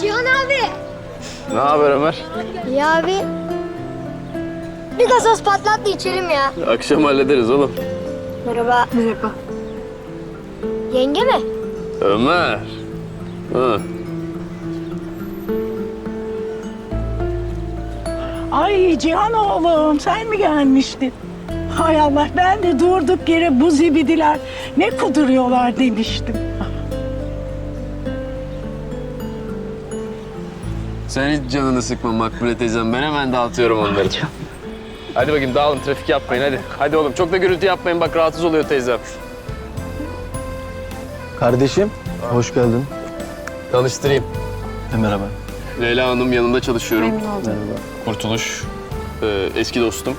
Cihan abi. Ne haber Ömer? Ya abi. Bir gazoz patlat da içelim ya. Akşam hallederiz oğlum. Merhaba. Merhaba. Yenge mi? Ömer. Ha. Ay Cihan oğlum sen mi gelmiştin? Hay Allah ben de durduk yere bu zibidiler ne kuduruyorlar demiştim. Sen hiç canını sıkma Makbule teyzem. Ben hemen dağıtıyorum onları. Hadi bakayım dağılın trafik yapmayın hadi. Hadi oğlum çok da gürültü yapmayın bak rahatsız oluyor teyzem. Kardeşim, hoş geldin. Tanıştırayım. merhaba. Leyla Hanım yanında çalışıyorum. Merhaba. Kurtuluş. Ee, eski dostum.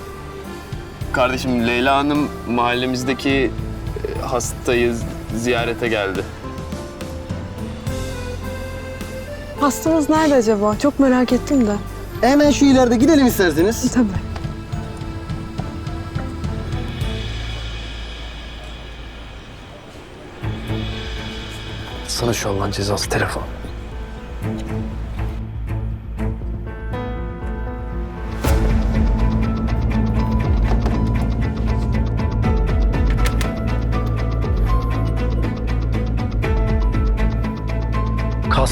Kardeşim Leyla Hanım mahallemizdeki e, hastayı ziyarete geldi. Hastamız nerede acaba? Çok merak ettim de. Hemen şu ileride gidelim isterseniz. Tabii. Sana şu Allah'ın cezası telefon.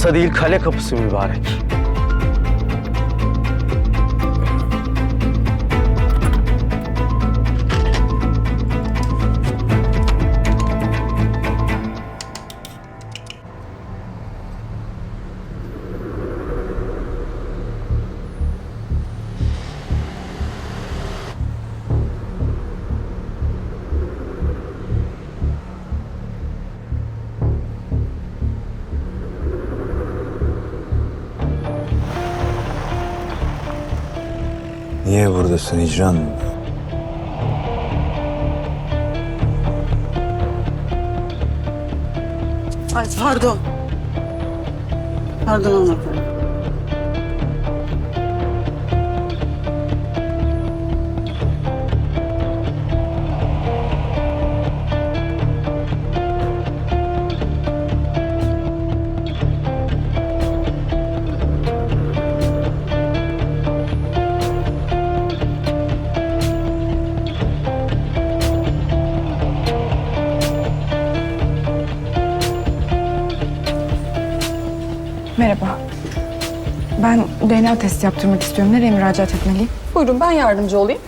Kasa değil kale kapısı mübarek. Niye buradasın Hicran? Ay pardon. Pardon hanımefendi. Merhaba. Ben DNA testi yaptırmak istiyorum. Nereye müracaat etmeliyim? Buyurun ben yardımcı olayım.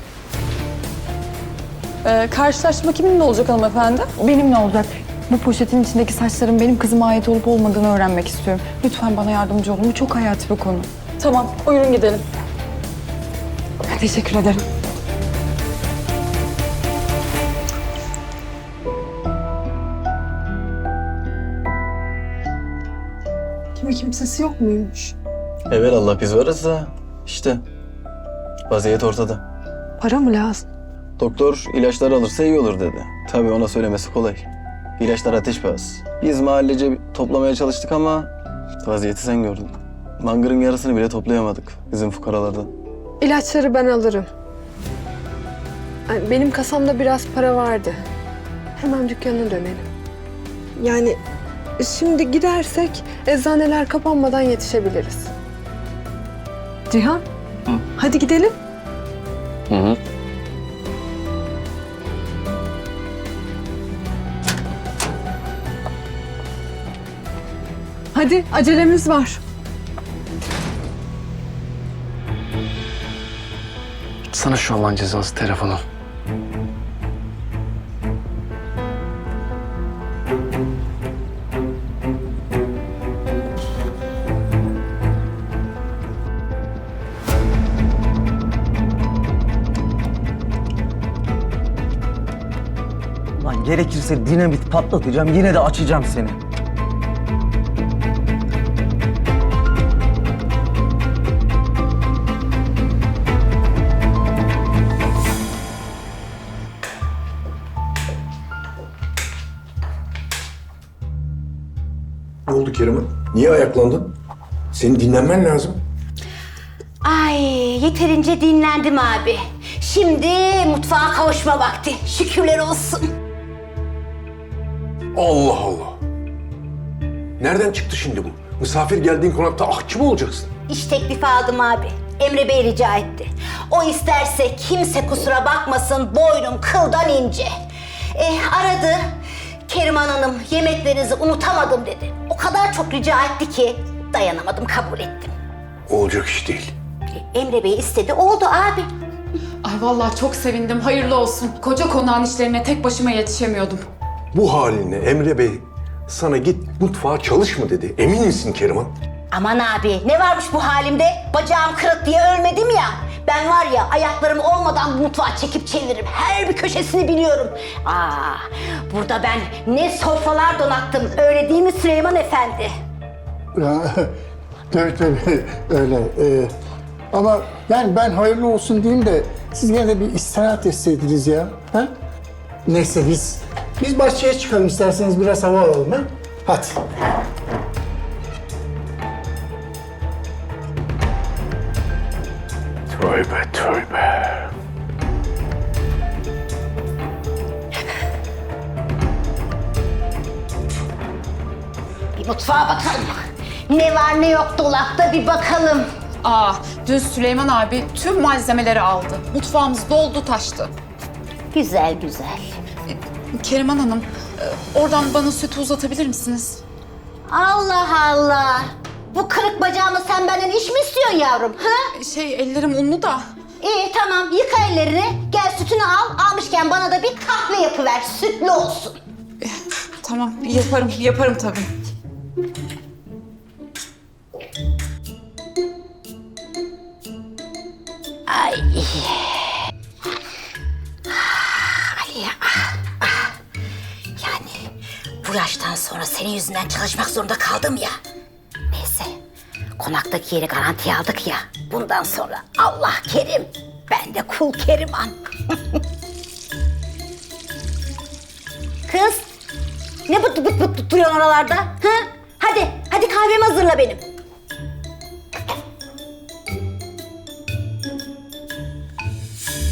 Ee, karşılaşma kiminle olacak hanımefendi? Benimle olacak. Bu poşetin içindeki saçların benim kızıma ait olup olmadığını öğrenmek istiyorum. Lütfen bana yardımcı olun. Bu çok hayati bir konu. Tamam, buyurun gidelim. Teşekkür ederim. Kimi kimsesi yok muymuş? Evet Allah biz varız da işte vaziyet ortada. Para mı lazım? Doktor ilaçlar alırsa iyi olur dedi. Tabii ona söylemesi kolay. İlaçlar ateş pahası. Biz mahallece toplamaya çalıştık ama vaziyeti sen gördün. Mangırın yarısını bile toplayamadık bizim fukaralardan. İlaçları ben alırım. Benim kasamda biraz para vardı. Hemen dükkana dönelim. Yani şimdi gidersek eczaneler kapanmadan yetişebiliriz. Cihan. Hadi gidelim. Hı hı. Hadi acelemiz var. Sana şu Allah'ın cezası telefonu. Gerekirse dinamit patlatacağım yine de açacağım seni. Ne oldu Kerem'e? Niye ayaklandın? Senin dinlenmen lazım. Ay yeterince dinlendim abi. Şimdi mutfağa kavuşma vakti. Şükürler olsun. Allah Allah. Nereden çıktı şimdi bu? Misafir geldiğin konakta ahçı mı olacaksın? İş teklifi aldım abi. Emre Bey rica etti. O isterse kimse kusura bakmasın boynum kıldan ince. Eh aradı. Keriman Hanım yemeklerinizi unutamadım dedi. O kadar çok rica etti ki dayanamadım kabul ettim. Olacak iş değil. Emre Bey istedi oldu abi. Ay vallahi çok sevindim. Hayırlı olsun. Koca konağın işlerine tek başıma yetişemiyordum. Bu haline Emre Bey sana git mutfağa çalış mı dedi. Emin misin Keriman? Aman abi ne varmış bu halimde? Bacağım kırık diye ölmedim ya. Ben var ya ayaklarım olmadan bu mutfağı çekip çeviririm. Her bir köşesini biliyorum. Aa, burada ben ne sofralar donattım. Öyle değil mi Süleyman Efendi? Tabii tabii öyle. Ee, ama yani ben hayırlı olsun diyeyim de siz gene de bir istirahat etseydiniz ya. Ha? Neyse biz biz bahçeye çıkalım isterseniz biraz hava alalım ha. Hadi. Tövbe tövbe. Bir mutfağa bakalım. Ne var ne yok dolapta bir bakalım. Aa, dün Süleyman abi tüm malzemeleri aldı. Mutfağımız doldu taştı. Güzel güzel. Keriman Hanım, e, oradan bana sütü uzatabilir misiniz? Allah Allah. Bu kırık bacağımla sen benden iş mi istiyorsun yavrum? Ha? Şey, ellerim unlu da. İyi tamam yıka ellerini. Gel sütünü al. Almışken bana da bir kahve yapıver. Sütlü olsun. Tamam, yaparım, yaparım tabii. Ay. Bu yaştan sonra senin yüzünden çalışmak zorunda kaldım ya. Neyse. Konaktaki yeri garantiye aldık ya. Bundan sonra Allah kerim. Ben de kul keriman. Kız. Ne bıt bıt bıt duruyorsun oralarda? Ha? Hadi, hadi kahvemi hazırla benim.